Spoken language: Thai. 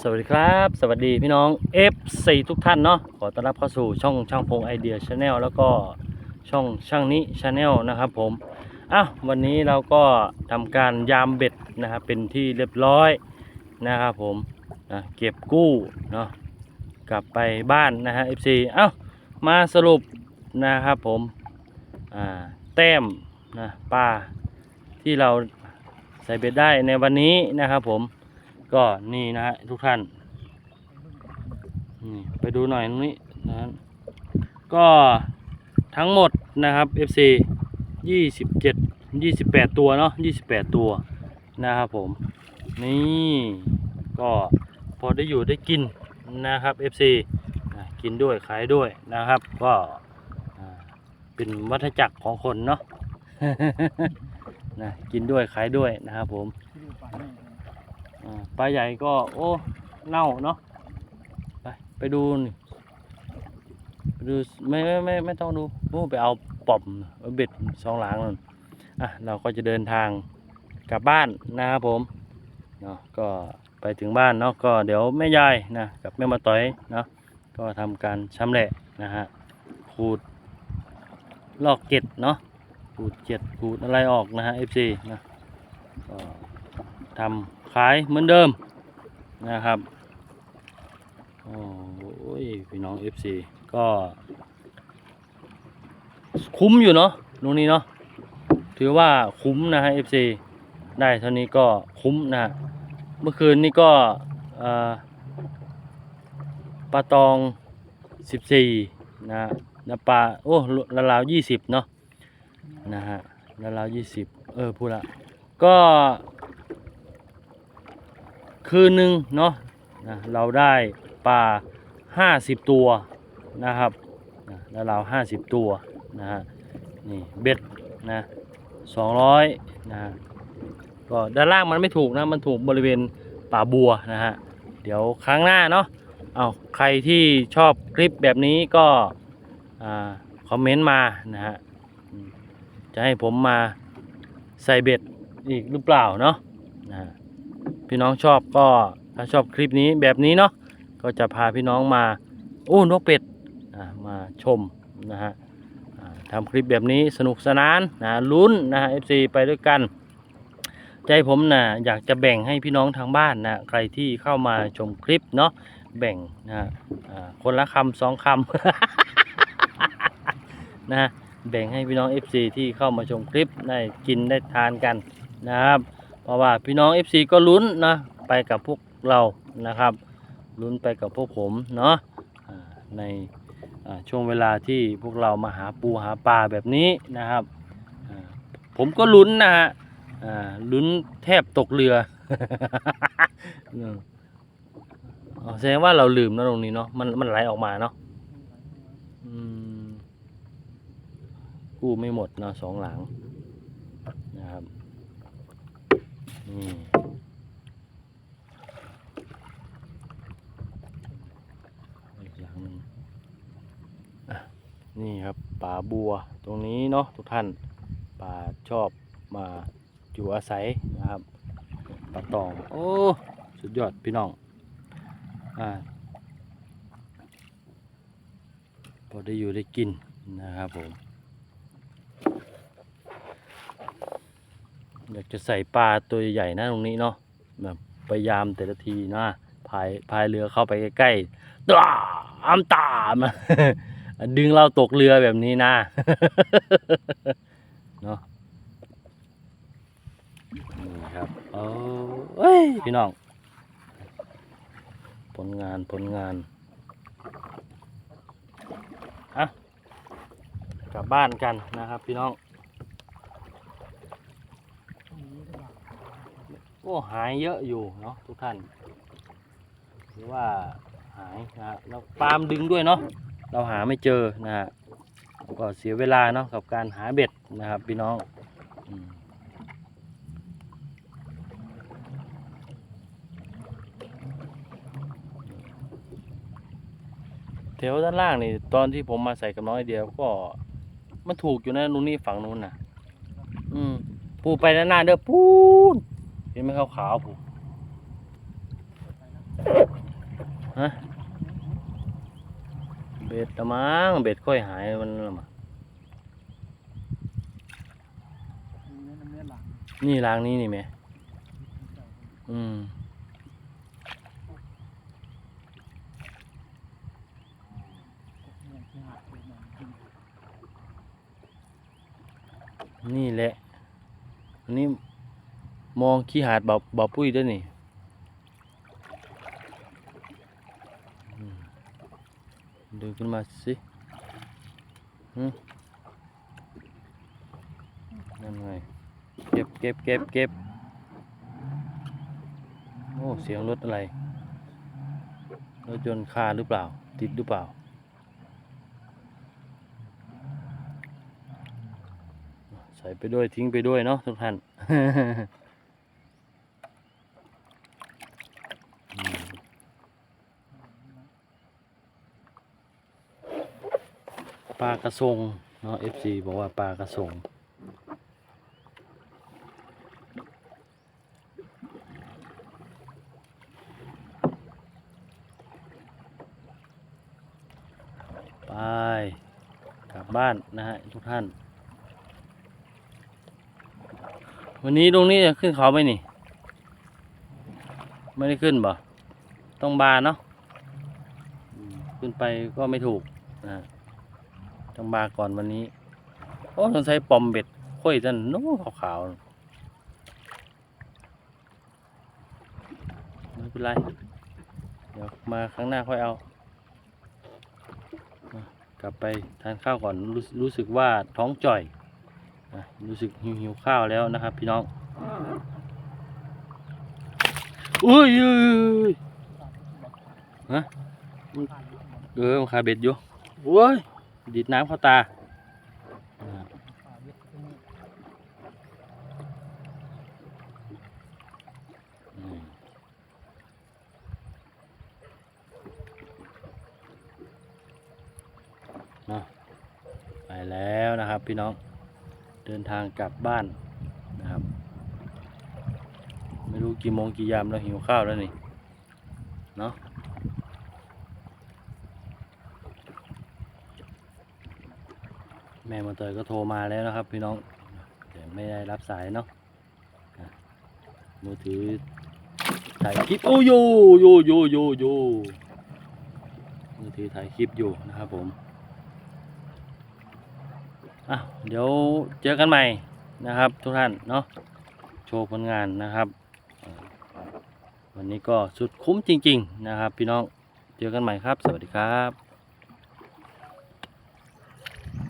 สวัสดีครับ สวัสดีพี่น้อง F4 ทุกท่านเนาะขอต้อนรับเข้าสู่ช่องช่างพงไอเดียชาแนลแล้วก็ช่องช่างนี้ชาแนลนะครับผมอ้าววันนี้เราก็ทำการยามเบ็ดนะครับเป็นที่เรียบร้อยนะครับผมนะเก็บกู้เนาะกลับไปบ้านนะฮะ F4 เอ้ามาสรุปนะครับผมอ่าแต้มนะปลาที่เราใส่เบ็ดได้ในวันนี้นะครับผม ก็นี่นะฮะทุกท่านนี่ไปดูหน่อยตรงนี้นะก็ทั้งหมดนะครับ FC 27 28 ตัวเนาะ28 ตัวนะครับผม นี่ก็พอได้อยู่ได้กินนะครับ FC กินด้วยขายด้วยนะครับ ก็เป็นวัฏจักรของคนเนาะนะกินด้วยขายด้วยนะครับผม ปลาใหญ่ก็โอ้เน่าเนาะไปไปดูนี่ไปดูไม่ไม่ไม่ไม่ต้องดูนู่นไปเอาปอมเอาเบ็ดสองหลังนั่นอะเราก็จะเดินทางกลับบ้านนะครับผมเนาะก็ไปถึงบ้านเนาะก็เดี๋ยวแม่ยายนะกับแม่มาต่อยเนาะก็ทำการชำแหละนะฮะขูดลอกเก็ดเนาะขูดเก็ดขูดอะไรออกนะฮะ FC นะก็ ทำขายเหมือนเดิมนะครับโอ้ยพี่น้อง FC ก็ คุ้มอยู่เนาะตรงนี้เนาะถือว่าคุ้มนะฮะ FC ได้เท่านี้ก็คุ้มนะฮะเมื่อคืนนี้ก็ปลาตอง 14 นะฮะปลาโอ้ละลาว 20 เนาะนะฮะละลาว 20 เออพูดละก็ คืนหนึ่งเนาะนะเราได้ปลาห้าสิบตัวนะครับนะแล้วเราห้าสิบตัวนะฮะนี่เบ็ดนะสองร้อยนะก็ด้านล่างมันไม่ถูกนะมันถูกบริเวณป่าบัวนะฮะเดี๋ยวครั้งหน้าเนาะเอาใครที่ชอบคลิปแบบนี้ก็คอมเมนต์มานะฮะจะให้ผมมาใส่เบ็ดอีกหรือเปล่าเนาะนะ พี่น้องชอบก็ถ้าชอบคลิปนี้แบบนี้เนาะก็จะพาพี่น้องมาโอ้นกเป็ดมาชมนะฮะทำคลิปแบบนี้สนุกสนานนะลุ้นนะฮะ FC ไปด้วยกัน ใจผมนะอยากจะแบ่งให้พี่น้องทางบ้านนะใครที่เข้ามาชมคลิปเนาะแบ่งนะคนละคำสองคำนะแบ่งให้พี่น้อง FC ที่เข้ามาชมคลิปได้กินได้ทานกันนะครับ เพราะว่าพี่น้อง FC ก็ลุ้นนะไปกับพวกเรานะครับ ลุ้นไปกับพวกผมเนาะในช่วงเวลาที่พวกเรามาหาปูหาปลาแบบนี้นะครับ ผมก็ลุ้นนะฮะลุ้นแทบตกเรือแสดงว่าเราลืมนะตรงนี้เนาะมันมันไหลออกมาเนาะกู้ไม่หมดเนาะสองหลังนะครับ นี่อีกหลังหนึงอะนี่ครับป่าบัวตรงนี้เนาะทุกท่านป่าชอบมาอยู่อาศัยนะครับป่าตองโอ้สุดยอดพี่น้องอ่าพอได้อยู่ได้กินนะครับผม อยากจะใส่ปลาตัวใหญ่ๆนะตรงนี้เนาะแบบพยายามแต่ละทีนะพายพายเรือเข้าไปใกล้ๆตามตามดึงเราตกเรือแบบนี้นะเนาะนี่ครับโอ้ยพี่น้อง ผลงานผลงานอะกลับบ้านกันนะครับพี่น้อง โอ้หายเยอะอยู่เนาะทุกท่านหรือว่าหายนะฮะแล้วปาล์มดึงด้วยเนาะเราหาไม่เจอนะฮะก็เสียเวลาเนาะกับการหาเบ็ดนะครับพี่น้องแถวด้านล่างนี่ตอนที่ผมมาใส่กับน้องเดียวก็มันถูกอยู่นะนู่นนี่ฝั่งนู้นน่ะอืมปูไปด้านหน้าเด้อปูน เห็นไหมขาวๆผมฮะเบ็ดละมั้งเบ็ดค่อยหายมันละมั้งนี่รางนี้นี่ไหมอืมนี่ยที่หักไปหน่อยจริงนี่แหละอันนี้ มองขี้หาดเบาเบาปุ้ยด้วยนี่ดึงขึ้นมาสิหึนั่นไงเก็บเก็บเก็บเก็บโอ้เสียงรถอะไรรถยนต์คาหรือเปล่า ติดหรือเปล่าใส่ไปด้วยทิ้งไปด้วยเนาะทุกท่าน อืม ปลากระทงเนาะ FC บอกว่าปลากระทงไปกลับบ้านนะฮะทุกท่าน วันนี้ตรงนี้จะขึ้นเขาไหมนี่ ไม่ได้ขึ้นบ่ต้องบานเนาะขึ้นไปก็ไม่ถูกนะ ฮะต้องบาก่อนวันนี้ โอ้ต้องใช้ปอมเบ็ดค่อยจันโน้ขาวๆไม่เป็นไร เดี๋ยวมาครั้งหน้าค่อยเอา กลับไปทานข้าวก่อนรู้รู้สึกว่าท้องจ่อย รู้สึกหิวหิวข้าวแล้วนะครับ พี่น้องอุ้ยอุ้ยอุ้ยฮะมันเออมันคาเบ็ดอยู่โอ้ย ดีดน้ำเข้าตาไปแล้วนะครับพี่น้องเดินทางกลับบ้านนะครับ ไม่รู้กี่โมงกี่ยามแล้วหิวข้าวแล้วนี่เนาะ แม่มาเตยก็โทรมาแล้วนะครับ พี่น้องแต่ไม่ได้รับสายเนาะมือถือถ่ายคลิปโอ้ยโยโยโยโยมือถือถ่ายคลิปอยู่นะครับผมอะเดี๋ยวเจอกันใหม่นะครับ ทุกท่านเนาะโชว์ผลงานนะครับ วันนี้ก็สุดคุ้มจริง ๆ นะครับ พี่น้องเจอกันใหม่ครับ สวัสดีครับ